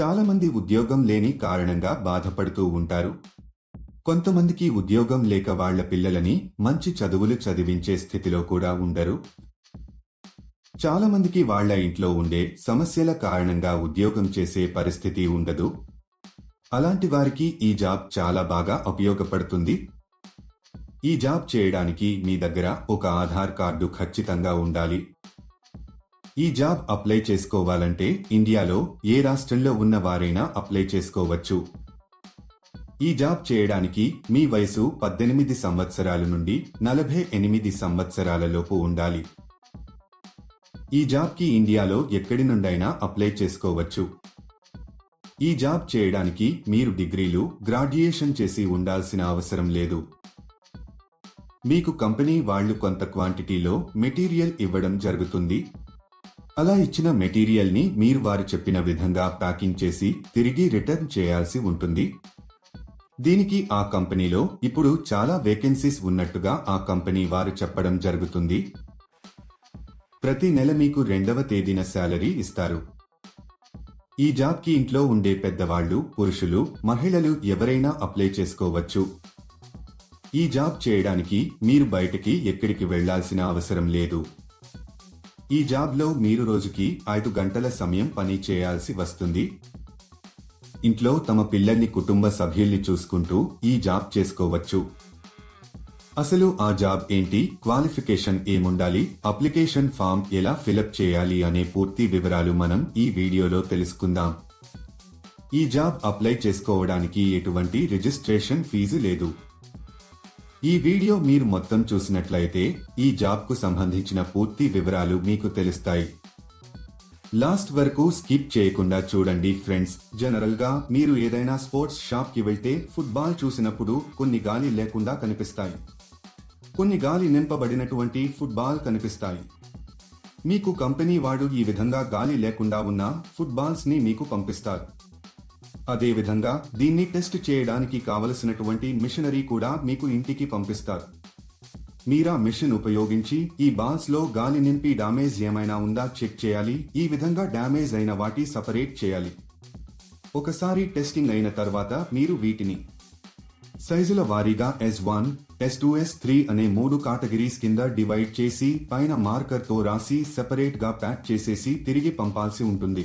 చాలామంది ఉద్యోగం లేని కారణంగా బాధపడుతూ ఉంటారు. కొంతమందికి ఉద్యోగం లేక వాళ్ళ పిల్లలని మంచి చదువులు చదివించే స్థితిలో కూడా ఉండరు. చాలామందికి వాళ్ళ ఇంట్లో ఉండే సమస్యల కారణంగా ఉద్యోగం చేసే పరిస్థితి ఉండదు. అలాంటి వారికి ఈ జాబ్ చాలా బాగా ఉపయోగపడుతుంది. ఈ జాబ్ చేయడానికి మీ దగ్గర ఒక ఆధార్ కార్డు ఖచ్చితంగా ఉండాలి. ఈ జాబ్ అప్లై చేసుకోవాలంటే ఇండియాలో ఏ రాష్ట్రంలో ఉన్న వారైనా అప్లై చేసుకోవచ్చు. ఈ జాబ్ చేయడానికి మీ వయసు పద్దెనిమిది సంవత్సరాల నుండి నలభై ఎనిమిది సంవత్సరాలలోపు ఉండాలి. ఈ జాబ్కి ఇండియాలో ఎక్కడి నుండైనా అప్లై చేసుకోవచ్చు. ఈ జాబ్ చేయడానికి మీరు డిగ్రీలు గ్రాడ్యుయేషన్ చేసి ఉండాల్సిన అవసరం లేదు. మీకు కంపెనీ వాళ్ళు కొంత క్వాంటిటీలో మెటీరియల్ ఇవ్వడం జరుగుతుంది. అలా ఇచ్చిన మెటీరియల్ని మీరు వారు చెప్పిన విధంగా ప్యాకింగ్ చేసి తిరిగి రిటర్న్ చేయాల్సి ఉంటుంది. దీనికి ఆ కంపెనీలో ఇప్పుడు చాలా వేకెన్సీస్ ఉన్నట్టుగా ఆ కంపెనీ వారు చెప్పడం జరుగుతుంది. ప్రతి నెల మీకు రెండవ తేదీన శాలరీ ఇస్తారు. ఈ జాబ్కి ఇంట్లో ఉండే పెద్దవాళ్ళు పురుషులు మహిళలు ఎవరైనా అప్లై చేసుకోవచ్చు. ఈ జాబ్ చేయడానికి మీరు బయటికి ఎక్కడికి వెళ్ళాల్సిన అవసరం లేదు. ఈ జాబ్లో మీరు రోజుకి ఐదు గంటల సమయం పని చేయాల్సి వస్తుంది. ఇంట్లో తమ పిల్లల్ని కుటుంబ సభ్యుల్ని చూసుకుంటూ ఈ జాబ్ చేసుకోవచ్చు. అసలు ఆ జాబ్ ఏంటి? క్వాలిఫికేషన్ ఏముండాలి? అప్లికేషన్ ఫామ్ ఎలా ఫిలప్ చేయాలి అనే పూర్తి వివరాలు మనం ఈ వీడియోలో తెలుసుకుందాం. ఈ జాబ్ అప్లై చేసుకోవడానికి ఎటువంటి రిజిస్ట్రేషన్ ఫీజు లేదు. ఈ వీడియో మీరు మొత్తం చూసినట్లయితే ఈ జాబ్కు సంబంధించిన పూర్తి వివరాలు మీకు తెలుస్తాయి. లాస్ట్ వరకు స్కిప్ చేయకుండా చూడండి ఫ్రెండ్స్. జనరల్గా మీరు ఏదైనా స్పోర్ట్స్ షాప్కి వెళ్తే ఫుట్బాల్ చూసినప్పుడు కొన్ని గాలి లేకుండా కనిపిస్తాయి. కొన్ని గాలి నింపబడినటువంటి ఫుట్బాల్ కనిపిస్తాయి. మీకు కంపెనీ వాడు ఈ విధంగా గాలి లేకుండా ఉన్న ఫుట్బాల్స్ని మీకు పంపిస్తారు. అదేవిధంగా దీన్ని టెస్ట్ చేయడానికి కావలసినటువంటి మిషనరీ కూడా మీకు ఇంటికి పంపిస్తారు. మీరా మిషన్ ఉపయోగించి ఈ బాల్స్లో గాలి నింపి డామేజ్ ఏమైనా ఉందా చెక్ చేయాలి. ఈ విధంగా డ్యామేజ్ అయిన వాటి సపరేట్ చేయాలి. ఒకసారి టెస్టింగ్ అయిన తర్వాత మీరు వీటిని సైజుల వారీగా S one S two S three అనే మూడు కాటగిరీస్ కింద డివైడ్ చేసి పైన మార్కర్తో రాసి సెపరేట్గా ప్యాక్ చేసేసి తిరిగి పంపాల్సి ఉంటుంది.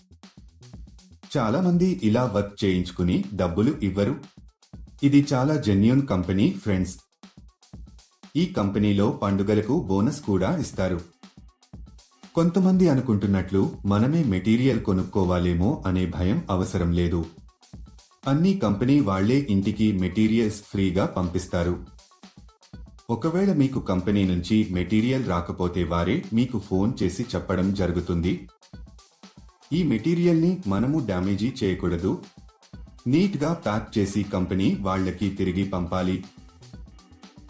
చాలా మంది ఇలా వర్క్ చేయించుకుని డబ్బులు ఇవ్వరు. ఇది చాలా జెన్యున్ కంపెనీ ఫ్రెండ్స్. ఈ కంపెనీలో పండుగలకు బోనస్ కూడా ఇస్తారు. కొంతమంది అనుకుంటున్నట్లు మనమే మెటీరియల్ కొనుక్కోవాలేమో అనే భయం అవసరం లేదు. అన్ని కంపెనీ వాళ్ళే ఇంటికి మెటీరియల్స్ ఫ్రీగా పంపిస్తారు. ఒకవేళ మీకు కంపెనీ నుంచి మెటీరియల్ రాకపోతే వారే మీకు ఫోన్ చేసి చెప్పడం జరుగుతుంది. ఈ మెటీరియల్ని మనము డ్యామేజీ చేయకూడదు. నీట్గా ప్యాక్ చేసి కంపెనీ వాళ్ళకి తిరిగి పంపాలి.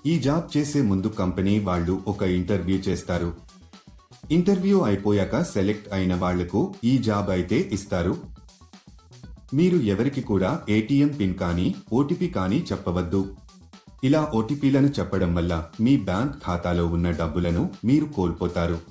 ఈ జాబ్ చేసే ముందు కంపెనీ వాళ్ళు ఒక ఇంటర్వ్యూ చేస్తారు. ఇంటర్వ్యూ అయిపోయాక సెలెక్ట్ అయిన వాళ్ళకు ఈ జాబ్ అయితే ఇస్తారు. మీరు ఎవరికి కూడా ఏటీఎం పిన్ కానీ ఓటీపీ కానీ చెప్పవద్దు. ఇలా ఓటీపీలను చెప్పడం వల్ల మీ బ్యాంక్ ఖాతాలో ఉన్న డబ్బులను మీరు కోల్పోతారు.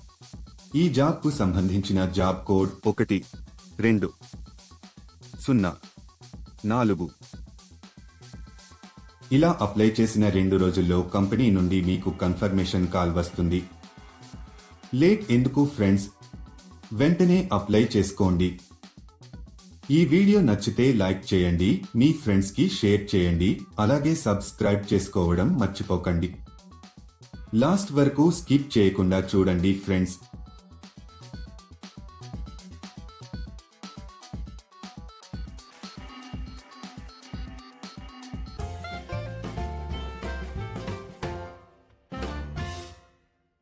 ఈ జాబ్కు సంబంధించిన జాబ్ కోడ్ ఒకటి రెండు సున్నా నాలుగు. ఇలా అప్లై చేసిన రెండు రోజుల్లో కంపెనీ నుండి మీకు కన్ఫర్మేషన్ కాల్ వస్తుంది. లేట్ ఎందుకు ఫ్రెండ్స్? వెంటనే అప్లై చేసుకోండి. ఈ వీడియో నచ్చితే లైక్ చేయండి మీ ఫ్రెండ్స్కి షేర్ చేయండి అలాగే సబ్స్క్రైబ్ చేసుకోవడం మర్చిపోకండి. లాస్ట్ వరకు స్కిప్ చేయకుండా చూడండి ఫ్రెండ్స్.